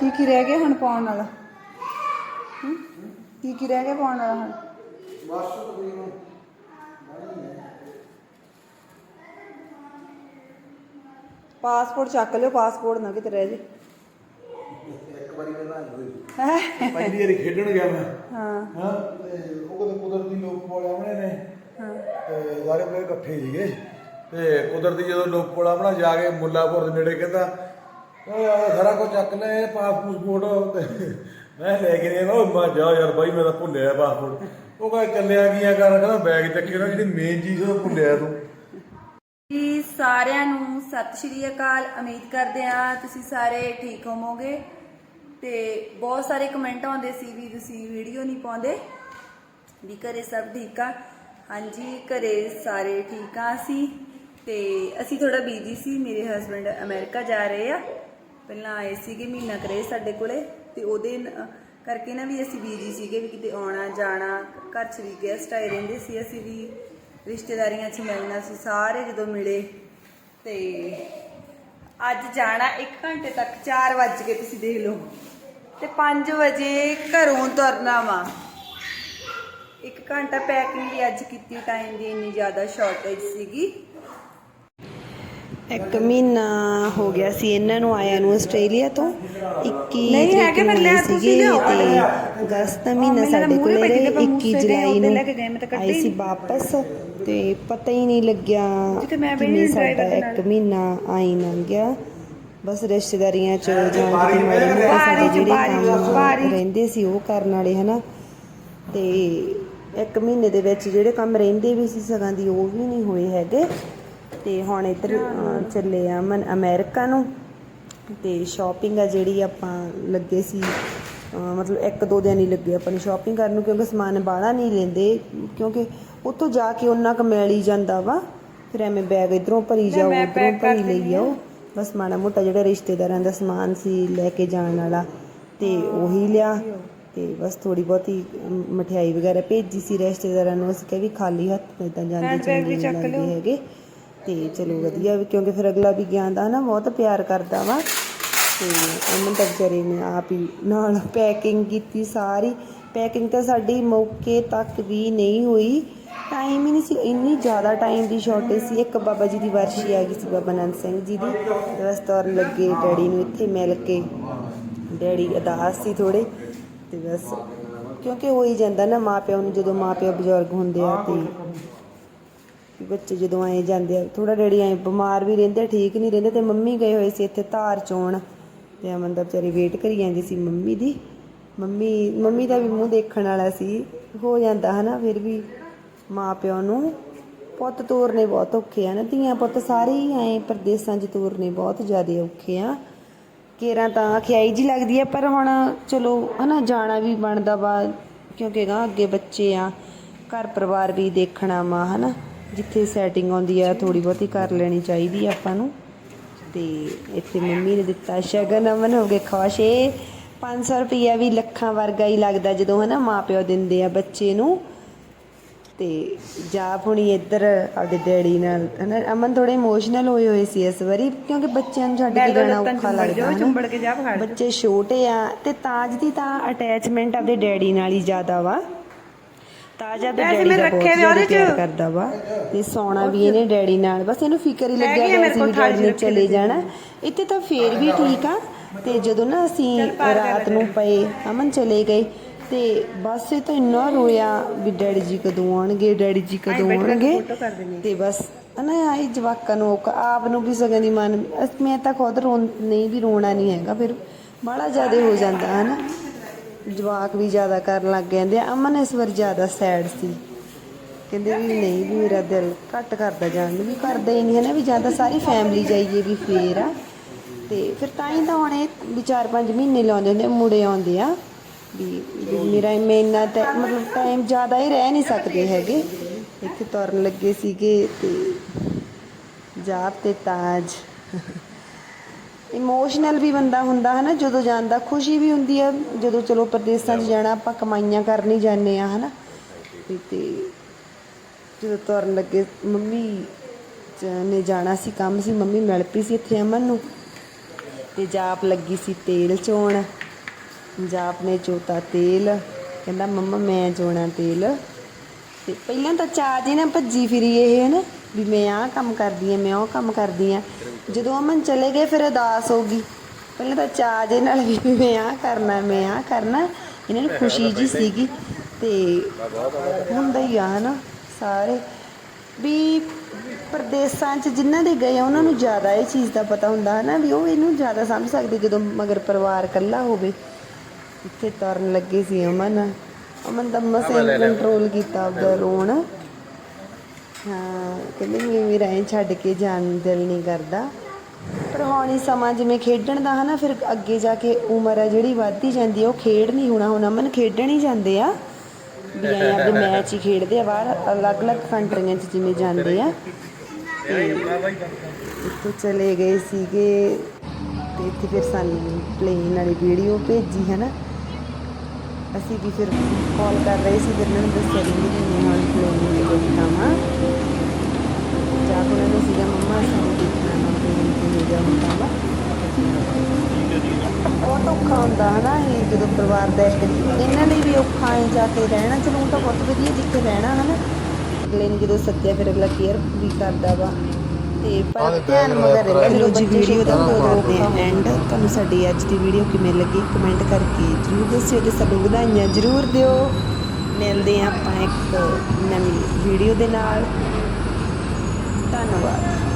ਕੀ ਕੀ ਰਹਿ ਗਿਆ ਹੁਣ ਪਾਉਣ ਵਾਲਾ ਹਮ? ਕੀ ਕੀ ਰਹਿ ਗਿਆ ਪਾਉਣ ਵਾਲਾ ਹੁਣ? ਬਸ ਤਕਰੀਬਨ ਪਾਸਪੋਰਟ ਚੱਕ ਲਿਓ ਪਾਸਪੋਰਟ ਨਾ ਕਿਤੇ ਰਹਿ ਜੇ। ਇੱਕ ਵਾਰੀ ਮੈਂ ਨਾ ਹੋਈ ਹੈਂ? ਪਹਿਲੀ ਵਾਰੀ ਖੇਡਣ ਗਿਆ ਮੈਂ। ਹਾਂ। ਹਾਂ? ਤੇ ਉਹ ਕਦੇ ਕੁਦਰਤੀ ਲੋਕ ਕੋਲ ਆਉਣੇ ਨੇ। ਹਾਂ। ਤੇ ਸਾਰੇ ਪਲੇਅਰ ਇਕੱਠੇ ਸੀਗੇ। ਤੇ ਕੁਦਰਤੀ ਜਦੋਂ ਲੋਕ ਕੋਲ ਆਉਣਾ ਜਾ ਕੇ ਮੁੱਲਾਪੁਰ ਦੇ ਨੇੜੇ ਕਹਿੰਦਾ ਸਾਰਾ ਕੁਝ ਚੱਕ ਲੈ ਪਾਸਪੋਰਟ ਤੇ ਮੈਂ ਲੈ ਕੇ ਨਹੀਂ ਉਹ ਮੈਂ ਜਾ ਯਾਰ ਬਾਈ, ਮੈਂ ਭੁੱਲਿਆ ਪਾਸਪੋਰਟ ਉਹ ਕਹਿੰਦਾ ਚੱਲਿਆ ਗੀਆਂ ਕਰ ਕਹਿੰਦਾ ਬੈਗ ਚੱਕੇ ਨਾ ਜਿਹੜੀ ਮੇਨ ਚੀਜ਼ ਉਹ ਭੁੱਲਿਆ ਤੂੰ। ਜੀ ਸਾਰਿਆਂ ਨੂੰ ਸਤਿ ਸ਼੍ਰੀ ਅਕਾਲ, ਉਮੀਦ ਕਰਦੇ ਆ ਤੁਸੀਂ ਸਾਰੇ ਠੀਕ ਹੋਵੋਗੇ ਤੇ ਬਹੁਤ ਸਾਰੇ ਕਮੈਂਟ ਆਉਂਦੇ ਸੀ ਵੀ ਤੁਸੀਂ ਵੀਡੀਓ ਨਹੀਂ ਪਾਉਂਦੇ। ਵੀ ਘਰੇ ਸਭ ਠੀਕ ਆ। ਹਾਂਜੀ, ਘਰੇ ਸਾਰੇ ਠੀਕ ਆ ਅਸੀਂ ਤੇ ਅਸੀਂ ਥੋੜਾ ਬੀਜੀ ਸੀ, ਮੇਰੇ ਹਸਬੰਡ ਅਮਰੀਕਾ ਜਾ ਰਹੇ ਆ। ਪਹਿਲਾਂ ਆਏ ਸੀਗੇ ਮਹੀਨਾ ਕਰੇ ਸਾਡੇ ਕੋਲੇ ਤੇ ਉਹਦੇ ਕਰਕੇ ਨਾ ਵੀ ਅਸੀਂ ਬੀਜੀ ਸੀਗੇ ਵੀ ਕਿਤੇ ਆਉਣਾ, ਜਾਣਾ, ਘਰ 'ਚ ਵੀ ਗੈਸਟ ਆਏ ਰਹਿੰਦੇ ਸੀ ਅਸੀਂ ਵੀ, ਰਿਸ਼ਤੇਦਾਰੀਆਂ 'ਚ ਮਿਲਣਾ ਸੀ ਸਾਰੇ ਜਦੋਂ ਮਿਲੇ ਤੇ ਅੱਜ ਜਾਣਾ 1 ਘੰਟੇ ਤੱਕ 4 ਵੱਜ ਕੇ ਤੁਸੀਂ ਦੇਖ ਲਓ। ਤੇ 5 ਵਜੇ ਘਰੋਂ ਤੁਰਨਾ ਵਾ। ਇੱਕ ਘੰਟਾ ਪੈਕਿੰਗ ਦੀ ਅੱਜ ਕੀਤੀ ਟਾਈਮ ਦੀ ਇੰਨੀ ਜ਼ਿਆਦਾ ਸ਼ਾਰਟੇਜ ਸੀਗੀ। ਇੱਕ ਮਹੀਨਾ ਹੋ ਗਿਆ ਸੀ ਇਹਨਾਂ ਨੂੰ ਆਇਆਂ ਨੂੰ ਆਸਟ੍ਰੇਲੀਆ ਤੋਂ 21 ਨਹੀਂ ਤਰੀਕ ਹੈਗੇ, ਨੂੰ ਪਰ ਲੈ ਆਏ ਤੁਸੀਂ ਸੀਗੇ ਲਿਆਓ। ਤੇ ਅਗਸਤ ਦਾ ਮਹੀਨਾ ਮੈਨੂੰ ਸਾਡੇ ਮੂਹਰੇ ਕੋਲੇ ਬੈਠੇ ਰਹੇ ਤੇ ਆਪਾਂ 21 ਮੂਸੇ ਜੁਲਾਈ ਨੂੰ ਲੈ ਕੇ ਗਏ, ਮੈਂ ਤਾਂ ਕੱਢੇ ਆਏ ਹੀ ਸੀ। ਵਾਪਸ ਤੇ ਪਤਾ ਹੀ ਨਹੀਂ ਲੱਗਿਆ ਜਿੱਥੇ ਮੈਂ ਨਹੀਂ ਸਾਡਾ। ਇੱਕ ਮਹੀਨਾ ਆਈ ਲੰਘ ਗਿਆ ਬਸ ਰਿਸ਼ਤੇਦਾਰੀਆਂ ਚ ਜਾਂ ਕਿਤੇ ਮਾੜੇ ਮੋਟੇ ਬਾਰੀ ਸਾਡੇ ਚ, ਜਿਹੜੇ ਕੰਮ। ਰਹਿੰਦੇ ਸੀ ਉਹ ਕਰਨ ਵਾਲੇ ਹਨਾ ਤੇ ਇੱਕ ਮਹੀਨੇ ਦੇ ਵਿੱਚ ਜਿਹੜੇ ਕੰਮ ਰਹਿੰਦੇ ਵੀ ਸੀ ਸਗਾਂ ਦੀ ਉਹ ਵੀ ਨਹੀਂ ਹੋਏ ਹੈਗੇ ਤੇ ਹੁਣ ਇੱਧਰ ਚੱਲੇ ਆ ਮਨ ਅਮਰੀਕਾ ਨੂੰ। ਤੇ ਸ਼ਾਪਿੰਗ ਆ ਜਿਹੜੀ ਆਪਾਂ ਲੱਗੇ ਸੀ ਮਤਲਬ ਇੱਕ ਦੋ ਦਿਨ ਹੀ ਲੱਗੇ ਆਪਾਂ ਨੂੰ ਸ਼ਾਪਿੰਗ ਕਰਨ ਨੂੰ ਕਿਉਂਕਿ ਸਮਾਨ ਬਾਹਲਾ ਨਹੀਂ ਲੈਂਦੇ ਕਿਉਂਕਿ ਉੱਥੋਂ ਜਾ ਕੇ ਉਹਨਾਂ ਕੁ ਮਿਲ ਹੀ ਜਾਂਦਾ ਵਾ। ਫਿਰ ਐਵੇਂ ਬੈਗ ਇਧਰੋਂ ਭਰੀ ਜਾਓ ਉਧਰੋਂ ਭਰੀ ਲਈ ਜਾਓ ਬਸ ਮਾੜਾ ਮੋਟਾ ਜਿਹੜਾ ਰਿਸ਼ਤੇਦਾਰਾਂ ਦਾ ਸਮਾਨ ਸੀ ਲੈ ਕੇ ਜਾਣ ਵਾਲਾ ਤੇ ਉਹੀ ਲਿਆ। ਤੇ ਬਸ ਥੋੜੀ ਬਹੁਤੀ ਮਠਿਆਈ ਵਗੈਰਾ ਭੇਜੀ ਸੀ ਰਿਸ਼ਤੇਦਾਰਾਂ ਨੂੰ। ਅਸੀਂ ਕਿਹਾ ਵੀ ਖਾਲੀ ਹੱਥ ਤਾਂ ਜਾਂਦੇ ਚੰਗੇ ਵੀ ਨਹੀਂ ਲੱਗਦੇ। ਹੈਗੇ। ਤੇ ਚਲੋ ਵਧੀਆ ਵੀ, ਕਿਉਂਕਿ ਫਿਰ ਅਗਲਾ ਵੀ ਗਿਆ ਦਾ ਨਾ ਬਹੁਤ ਪਿਆਰ ਕਰਦਾ ਵਾ। ਤੇ ਅਮਨ ਤਾਂ ਵਿਚਾਰੇ ਨੇ ਆਪ ਹੀ ਨਾਲ ਪੈਕਿੰਗ ਕੀਤੀ ਸਾਰੀ। ਪੈਕਿੰਗ ਤਾਂ ਸਾਡੀ ਮੌਕੇ ਤੱਕ ਵੀ ਨਹੀਂ ਹੋਈ। ਟਾਈਮ ਹੀ ਨਹੀਂ ਸੀ, ਇੰਨੀ ਜ਼ਿਆਦਾ ਟਾਈਮ ਦੀ ਸ਼ਾਰਟੇਜ ਸੀ। ਇੱਕ ਬਾਬਾ ਜੀ ਦੀ ਵਰਸ਼ੀ ਆ ਗਈ ਸੀ, ਬਾਬਾ ਨੰਦ ਸਿੰਘ ਜੀ ਦੀ। ਬਸ ਤੁਰਨ ਲੱਗੇ ਡੈਡੀ ਨੂੰ ਇੱਥੇ ਮਿਲ ਕੇ। ਡੈਡੀ ਅਦਾਸ ਸੀ ਥੋੜੇ ਤੇ ਬਸ। ਕਿਉਂਕਿ ਹੋ ਹੀ ਜਾਂਦਾ ਨਾ ਮਾਪਿਆਂ ਨੂੰ, ਜਦੋਂ ਮਾਪਿਓ ਬਜ਼ੁਰਗ ਹੁੰਦੇ ਆ ਤੇ ਵੀ ਬੱਚੇ ਜਦੋਂ ਆਏ ਜਾਂਦੇ ਆ ਥੋੜਾ ਡੈਡੀ ਆਏ ਬਿਮਾਰ ਵੀ ਰਹਿੰਦੇ ਠੀਕ ਨਹੀਂ ਰਹਿੰਦੇ, ਤੇ ਮੰਮੀ ਗਏ ਹੋਏ ਸੀ ਇੱਥੇ ਧਾਰ ਚੋਣ। ਤੇ ਅਮਨ ਦਾ ਵਿਚਾਰੀ ਵੇਟ ਕਰੀ ਜਾਂਦੀ ਸੀ ਮੰਮੀ ਦੀ। ਮੰਮੀ ਮੰਮੀ ਦਾ ਵੀ ਮੂੰਹ ਦੇਖਣ ਵਾਲਾ ਸੀ। ਹੋ ਜਾਂਦਾ ਹਨਾ, ਫਿਰ ਵੀ ਮਾਂ ਪਿਓ ਨੂੰ ਪੁੱਤ ਤੋਰਨੇ ਬਹੁਤ ਔਖੇ ਆ ਨਾ, ਧੀਆਂ ਪੁੱਤ ਸਾਰੇ ਹੀ ਆਏ ਪਰਦੇਸਾਂ 'ਚ ਤੋਰਨੇ ਬਹੁਤ ਜ਼ਿਆਦਾ ਔਖੇ ਆ। ਕੇਰਾਂ ਤਾਂ ਖਿਆਈ ਜੀ ਲੱਗਦੀ ਆ, ਪਰ ਹੁਣ ਚਲੋ ਹਨਾ, ਜਾਣਾ ਵੀ ਬਣਦਾ ਵਾ, ਕਿਉਂਕਿ ਗਾ ਅੱਗੇ ਬੱਚੇ ਆ ਘਰ ਪਰਿਵਾਰ ਵੀ ਦੇਖਣਾ ਵਾ, ਹਨਾ। ਜਿੱਥੇ ਸੈਟਿੰਗ ਆਉਂਦੀ ਆ ਥੋੜੀ ਬਹੁਤੀ ਕਰ ਲੈਣੀ ਚਾਹੀਦੀ ਆ ਆਪਾਂ ਨੂੰ ਤੇ ਇੱਥੇ ਮੰਮੀ ਨੇ ਦਿੱਤਾ ਸ਼ਗਨ ਅਮਨ ਹੋ ਗਏ ਖੁਸ਼ ਇਹ 500 ਰੁਪਈਆ ਵੀ ਲੱਖਾਂ ਵਰਗਾ ਹੀ ਲੱਗਦਾ ਜਦੋਂ ਹਨਾ ਮਾਪਿਓ ਦਿੰਦੇ ਆ ਬੱਚੇ ਨੂੰ ਤੇ ਜਾਪ ਹੁਣੀ ਇੱਧਰ ਆਪਦੇ ਡੈਡੀ ਨਾਲ ਹਨਾ ਅਮਨ ਥੋੜੇ ਇਮੋਸ਼ਨਲ ਹੋਏ ਹੋਏ ਸੀ ਇਸ ਵਾਰੀ ਕਿਉਂਕਿ ਬੱਚਿਆਂ ਨੂੰ ਛੱਡ ਕੇ ਜਾਣਾ ਔਖਾ ਲੱਗਦਾ। ਚੁੰਬੜ ਕੇ। ਬੱਚੇ ਛੋਟੇ ਆ ਤੇ ਤਾਜ ਦੀ ਤਾਂ ਅਟੈਚਮੈਂਟ ਆਪਦੇ ਡੈਡੀ ਨਾਲ ਹੀ ਜ਼ਿਆਦਾ ਵਾ ਤਾਜ ਵੈਸੇ ਡੈਡੀ ਮੈਂ ਦਾ ਬਹੁਤ ਰੱਖੇ ਜ਼ਿਆਦਾ ਉਹਦੇ ਚ। ਪਿਆਰ ਕਰਦਾ ਵਾ। ਤੇ ਸੌਣਾ ਵੀ ਇਹਨੇ ਡੈਡੀ ਨਾਲ। ਬਸ ਇਹਨੂੰ ਫਿਕਰ ਹੀ ਲੱਗਿਆ ਹੈਗੀ ਆ ਹੋਇਆ ਮੇਰੇ ਸੀ ਕੋਲ ਵੀ ਡੈਡੀ ਨੇ ਚਲੇ ਜਾਣਾ। ਇੱਥੇ ਤਾਂ ਫੇਰ ਵੀ ਠੀਕ ਆ। ਤੇ ਜਦੋਂ ਨਾ ਅਸੀਂ ਰਾਤ ਨੂੰ ਪਏ ਅਮਨ ਚਲੇ ਗਏ। ਤੇ ਬਸ ਇਹ ਤਾਂ ਇੰਨਾ ਰੋਇਆ ਵੀ ਡੈਡੀ ਜੀ ਕਦੋਂ ਆਉਣਗੇ ਡੈਡੀ ਜੀ ਕਦੋਂ ਆਉਣਗੇ। ਤੇ ਬਸ ਹਨਾ ਆਈ ਜਵਾਕਾਂ ਨੂੰ ਔਖਾ, ਆਪ ਨੂੰ ਵੀ ਸਗਨ ਦੀ ਮਨ ਮੈਂ ਤਾਂ ਖੁਦ ਰੋ ਨਹੀਂ ਵੀ ਰੋਣਾ ਨਹੀਂ ਹੈਗਾ ਫਿਰ ਬੜਾ ਜ਼ਿਆਦਾ ਹੋ ਜਾਂਦਾ ਹਨਾ। ਜਵਾਕ ਵੀ ਜ਼ਿਆਦਾ ਕਰਨ ਲੱਗ ਜਾਂਦੇ ਆ ਅਮਨ ਇਸ ਵਾਰ ਜ਼ਿਆਦਾ ਸੈਡ ਸੀ। ਕਹਿੰਦੇ ਵੀ ਨਹੀਂ ਵੀ ਮੇਰਾ ਦਿਲ ਘੱਟ ਕਰਦਾ ਜਾਣ ਨੂੰ। ਵੀ ਕਰਦਾ ਹੀ ਨਹੀਂ ਹੈ ਨਾ ਵੀ ਜਾਂ ਤਾਂ ਸਾਰੀ ਫੈਮਿਲੀ ਜਾਈਏ ਵੀ ਫੇਰ ਆ। ਤੇ ਫਿਰ ਤਾਂ ਹੀ ਤਾਂ ਹੁਣ ਇਹ ਵੀ 4-5 ਮਹੀਨੇ ਲਾਉਂਦੇ ਹੁੰਦੇ ਮੁੜੇ ਆਉਂਦੇ ਆ। ਵੀ ਵੀ ਮੇਰਾ ਮੈਂ ਇੰਨਾ ਟੈ- ਮਤਲਬ ਟਾਈਮ ਜ਼ਿਆਦਾ ਹੀ ਰਹਿ ਨਹੀਂ ਸਕਦੇ ਹੈਗੇ। ਇੱਥੇ ਤੁਰਨ ਲੱਗੇ ਸੀਗੇ ਤੇ ਜਾਪ ਤੇ ਤਾਜ। ਇਮੋਸ਼ਨਲ ਵੀ ਬੰਦਾ ਹੁੰਦਾ ਹੈ ਨਾ ਜਦੋਂ ਜਾਂਦਾ ਖੁਸ਼ੀ ਵੀ ਹੁੰਦੀ ਆ ਜਦੋਂ ਚਲੋ ਪ੍ਰਦੇਸਾਂ 'ਚ ਜਾਣਾ ਆਪਾਂ ਕਮਾਈਆਂ ਕਰਨ ਹੀ ਜਾਂਦੇ ਆ ਹਨਾ। ਤੇ ਜਦੋਂ ਤੁਰਨ ਲੱਗੇ ਮੰਮੀ ਨੇ ਜਾਣਾ ਸੀ ਕੰਮ ਸੀ ਮੰਮੀ ਮਿਲ ਪਈ ਸੀ ਇੱਥੇ ਅਮਨ ਨੂੰ। ਤੇ ਜਾਪ ਲੱਗੀ ਸੀ ਤੇਲ ਚੋਣ। ਜਾਪ ਨੇ ਚੋਤਾ ਤੇਲ। ਕਹਿੰਦਾ ਮੰਮਾ ਮੈਂ ਚੋਣਾ ਤੇਲ। ਤੇ ਪਹਿਲਾਂ ਤਾਂ ਚਾਹ ਜੀ ਨਾ ਭੱਜੀ ਫਿਰੀ ਇਹ ਹੈ ਨਾ ਵੀ ਮੈਂ ਆਹ ਕੰਮ ਕਰਦੀ ਆ ਮੈਂ ਉਹ ਕੰਮ ਕਰਦੀ ਆ। ਜਦੋਂ ਅਮਨ ਚਲੇ ਗਏ ਫਿਰ ਉਦਾਸ ਹੋ ਗਈ। ਪਹਿਲਾਂ ਤਾਂ ਚਾਹ ਜੇ ਨਾਲ ਵੀ ਮੈਂ ਆਹ ਕਰਨਾ ਮੈਂ ਆਹ ਕਰਨਾ। ਇਹਨਾਂ ਨੂੰ ਖੁਸ਼ੀ ਜੀ ਸੀਗੀ ਤੇ ਹੁੰਦਾ ਹੀ ਆ ਹਨਾ ਸਾਰੇ। ਵੀ ਪ੍ਰਦੇਸਾਂ 'ਚ ਜਿਨ੍ਹਾਂ ਦੇ ਗਏ ਆ ਉਹਨਾਂ ਨੂੰ ਜ਼ਿਆਦਾ ਇਹ ਚੀਜ਼ ਦਾ ਪਤਾ ਹੁੰਦਾ ਹੈ ਨਾ ਵੀ ਉਹ ਇਹਨੂੰ ਜ਼ਿਆਦਾ ਸਮਝ ਸਕਦੇ ਜਦੋਂ ਮਗਰ ਪਰਿਵਾਰ ਇਕੱਲਾ ਹੋਵੇ। ਇੱਥੇ ਤਰਨ ਲੱਗੇ ਸੀ ਅਮਨ। ਅਮਨ ਦਾ ਮਸੇ ਕੰਟਰੋਲ ਕੀਤਾ ਆਪਦਾ ਰੋਣ। ਹਾਂ, ਕਹਿੰਦੇ ਵੀ ਮੇਰਾ ਐਂ ਛੱਡ ਕੇ ਜਾਣ ਨੂੰ ਦਿਲ ਨਹੀਂ ਕਰਦਾ। ਪਰ ਹੁਣ ਹੀ ਸਮਾਂ ਜਿਵੇਂ ਖੇਡਣ ਦਾ ਹਨਾ, ਫਿਰ ਅੱਗੇ ਜਾ ਕੇ ਉਮਰ ਆ ਜਿਹੜੀ ਵੱਧਦੀ ਜਾਂਦੀ ਆ, ਉਹ ਖੇਡ ਨਹੀਂ ਹੋਣਾ, ਹੁਣ ਅਮਨ ਖੇਡਣ ਹੀ ਜਾਂਦੇ ਆ। ਵੀ ਐਂ ਆਪਦੇ ਮੈਚ ਹੀ ਖੇਡਦੇ ਆ, ਬਾਹਰ ਅਲੱਗ-ਅਲੱਗ ਕੰਟਰੀਆਂ 'ਚ ਜਿਵੇਂ ਜਾਂਦੇ ਆ। ਤੇ ਇੱਥੋਂ ਚਲੇ ਗਏ ਸੀਗੇ ਤੇ ਇੱਥੇ ਫਿਰ ਸਾਨੂੰ ਪਲੇਨ ਵਾਲੀ ਵੀਡੀਓ ਭੇਜੀ ਹੈ ਨਾ ਅਸੀਂ ਵੀ ਫਿਰ ਕਾਲ ਕਰ ਰਹੇ ਸੀ, ਫਿਰ ਉਹਨਾਂ ਨੂੰ ਦੱਸਿਆ ਕਿ ਮੈਂ ਹੁਣ ਪਲੇਨ ਤੇ ਬੈਠਾ ਵਾਂ ਜਾ ਕੇ ਨੂੰ ਸੀਗਾ ਮੰਮਾ ਸਾਨੂੰ ਦੇਖਣਾ ਨਾ ਪਲੇਨ ਤੇ ਹੋ ਜਾ ਹੁੰਦਾ ਵਾ ਬਹੁਤ ਔਖਾ ਹੁੰਦਾ ਹਨਾ ਇਹ ਜਦੋਂ ਪਰਿਵਾਰ ਦਾ ਇੱਕ, ਇਹਨਾਂ ਲਈ ਵੀ ਔਖਾ ਹੈ ਜਾ ਕੇ ਰਹਿਣਾ। ਚਲੋ ਤਾਂ ਬਹੁਤ ਵਧੀਆ ਜਿੱਥੇ ਰਹਿਣਾ ਹਨਾ। ਅਗਲੇ ਨੂੰ ਜਦੋਂ ਸੱਦਿਆ, ਫਿਰ ਅਗਲਾ ਕੇਅਰ ਵੀ ਕਰਦਾ ਵਾ। ਤੇ ਪਰ ਧਿਆਨ ਮਗਰ ਚਲੋ ਜੀ ਵੀਡੀਓ ਦਾ ਕਰਦੇ ਆ ਐਂਡ ਤੁਹਾਨੂੰ ਸਾਡੀ ਅੱਜ ਦੀ ਵੀਡੀਓ ਕਿਵੇਂ ਲੱਗੀ ਕਮੈਂਟ ਕਰਕੇ ਜਰੂਰ ਦੱਸਿਓ ਤੇ ਸਾਨੂੰ ਵਧਾਈਆਂ ਜਰੂਰ ਦਿਓ। ਮਿਲਦੇ ਆਪਾਂ ਇੱਕ ਨਵੀਂ ਵੀਡੀਓ ਦੇ ਨਾਲ। ਧੰਨਵਾਦ।